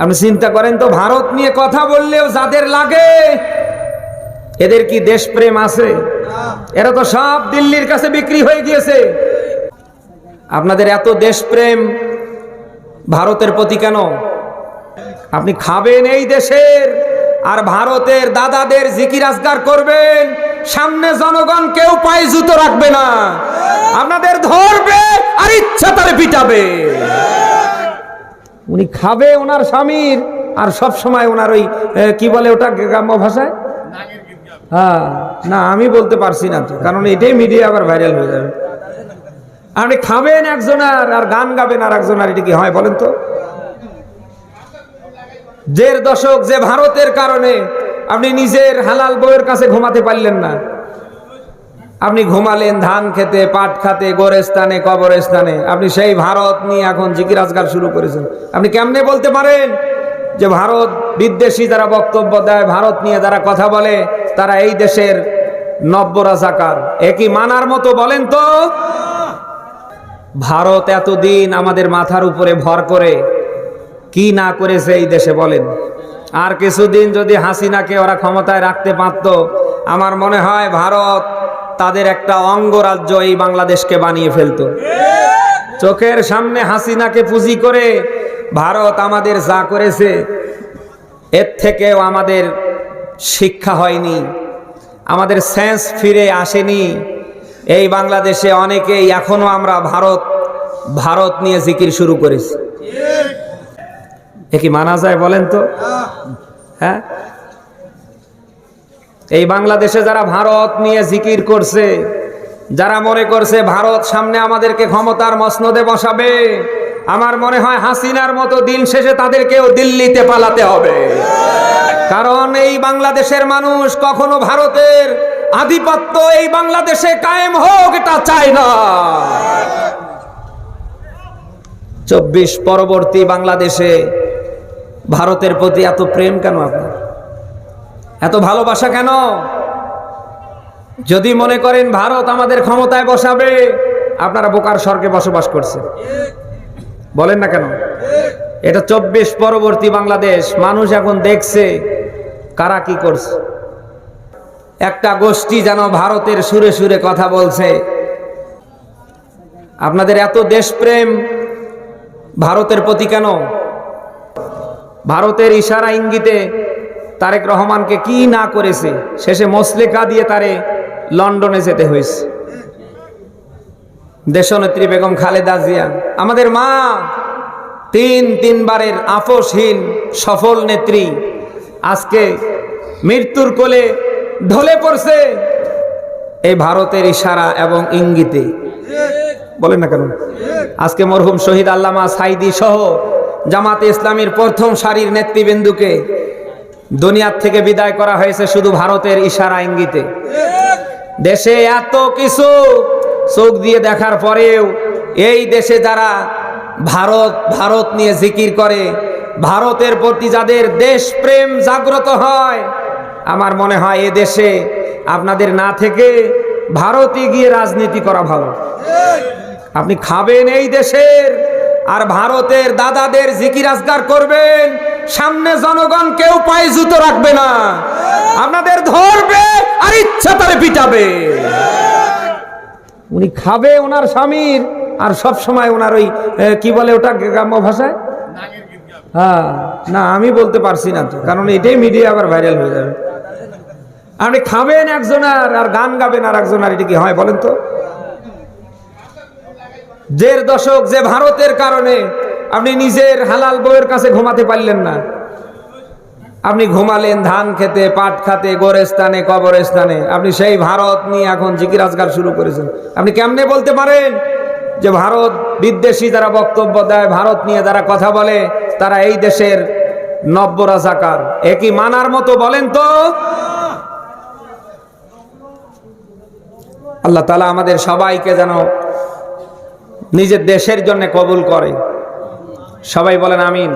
আপনি চিন্তা করেন তো, ভারত নিয়ে কথা বললেও যাদের লাগে, এদের কি দেশপ্রেম আছে? এরা তো সব দিল্লির কাছে বিক্রি হয়ে গিয়েছে। আপনাদের এত দেশপ্রেম ভারতের প্রতি কেন? আপনি খাবেন এই দেশের, আর ভারতের দাদাদের জিকির আজগার করবেন, সামনে জনগণ কেউ পায়ে জুতো রাখবে না। আপনাদের ধরবে আর ইচ্ছা তারে পিটাবে। উনি খাবে ওনার স্বামীর, আর সব সময় ওনার ওই কি বলে ওটা গ্রাম্য ভাষায়? হ্যাঁ না, আমি বলতে পারছি না তো, কারণ এটাই মিডিয়া আবার ভাইরাল হয়ে যাবে। আপনি খাবেন একজনের আর গান গাবেন আর একজনের এটা কি হয় বলেন তো? দেড় দশক যে ভারতের কারণে আপনি নিজের হালাল বউয়ের কাছে ঘুমাতে পারলেন না আপনি ঘুমালেন, ধান খেতে, পাট খাতে গোরেস্তানে কবরস্থানে। আপনি সেই ভারত নিয়ে এখন জিকিরাজগার শুরু করেছেন। আপনি কেমনে বলতে পারেন যে ভারত বিদ্বেষী যারা বক্তব্য দেয়, ভারত নিয়ে যারা কথা বলে, তারা এই দেশের নব্য রাজাকার একই মানার মতো বলেন তো? ভারত এতদিন আমাদের মাথার উপরে ভর করে কি না করেছে এই দেশে বলেন? আর কিছুদিন যদি হাসিনাকে ওরা ক্ষমতায় রাখতে পারত, আমার মনে হয় ভারত তাদের একটা অঙ্গরাজ্য এই বাংলাদেশকে বানিয়ে ফেলতো। চোখের সামনে হাসিনাকে পুঁজি করে ভারত আমাদের যা করেছে, এর থেকেও আমাদের শিক্ষা হয়নি, আমাদের সেন্স ফিরে আসেনি। এই বাংলাদেশে অনেকেই এখনও আমরা ভারত ভারত নিয়ে জিকির শুরু করেছি। এ কি মানা যায় বলেন তো? হ্যাঁ? এই বাংলাদেশে যারা ভারত নিয়ে জিকির করছে, যারা মনে করছে ভারত সামনে আমাদেরকে ক্ষমতার মসনদে বসাবে, আমার মনে হয় হাসিনার মতো দিন শেষে তাদেরকেও দিল্লিতে পালাতে হবে। কারণ এই বাংলাদেশের মানুষ কখনো ভারতের আধিপত্য এই বাংলাদেশে কায়েম হোক এটা চায় না। চব্বিশ পরবর্তী বাংলাদেশে ভারতের প্রতি এত প্রেম কেন আপনার? এত ভালোবাসা কেন? যদি মনে করেন ভারত আমাদের ক্ষমতায় বসাবে, আপনারা বোকার স্বর্গে বসবাস করছে বলেন না কেন? এটা চব্বিশ পরবর্তী বাংলাদেশ, মানুষ এখন দেখছে কারা কি করছে। একটা গোষ্ঠী যেন ভারতের সুরে সুরে কথা বলছে। আপনাদের এত দেশপ্রেম ভারতের প্রতি কেন? ভারতের ইশারা ইঙ্গিতে তারেক রহমানকে কি না করেছে? শেষে মসলেকা দিয়ে তারে লন্ডনে যেতে হয়েছে। দেশনেত্রী বেগম খালেদা জিয়া, আমাদের মা, তিন তিনবারের আপোষহীন সফল নেত্রী, আজকে মৃত্যুর কোলে ঢলে পড়ছে এই ভারতের ইশারা এবং ইঙ্গিতে। বলেন না কেন? আজকে মরহুম শহীদ আল্লামা সাইদি সহ জামাতে ইসলামীর প্রথম সারির নেতৃবৃন্দুকে দুনিয়ার থেকে বিদায় করা হয়েছে শুধু ভারতের ইশারা ইঙ্গিতে। দেশে এত কিছু চোখ দিয়ে দেখার পরেও এই দেশে যারা ভারত ভারত নিয়ে জিকির করে, ভারতের প্রতি যাদের দেশপ্রেম জাগ্রত হয়, আমার মনে হয় এ দেশে আপনাদের না থেকে ভারতে গিয়ে রাজনীতি করা ভালো। আপনি খাবেন এই দেশের, আর ভারতের দাদাদের জিকির আজগার করবেন সামনে জনগণ কেউ পায়ে জুতো রাখবে না। আপনাদের ধরবে আর ইচ্ছা তারে পিটাবে। উনি খাবে ওনার স্বামীর, আর সব সময় ওনার ওই কি বলে ওটা গ্রাম্য ভাষায়? হ্যাঁ না, আমি বলতে পারছি না তো, কারণ এটাই মিডিয়া আবার ভাইরাল হয়ে যাবে। আপনি খাবেন একজনের আর গান গাবেন আর একজনের এটা কি হয় বলেন তো? দেড় দশক যে ভারতের কারণে আপনি নিজের হালাল বউয়ের কাছে ঘুমাতে পারলেন না। আপনি ঘুমালেন, ধান খেতে, পাট খাতে গোরেস্তানে কবরস্থানে। আপনি সেই ভারত নিয়ে এখন জিকিরাজগার শুরু করেছেন। আপনি কেমনে বলতে পারেন যে ভারত বিদ্বেষী যারা বক্তব্য দেয়, ভারত নিয়ে যারা কথা বলে, তারা এই দেশের নব্য রাজাকার। একই মানার মতো বলেন তো? আল্লাহ তালা আমাদের সবাইকে যেন নিজের দেশের জন্য কবুল করে। সবাই বলেন আমিন।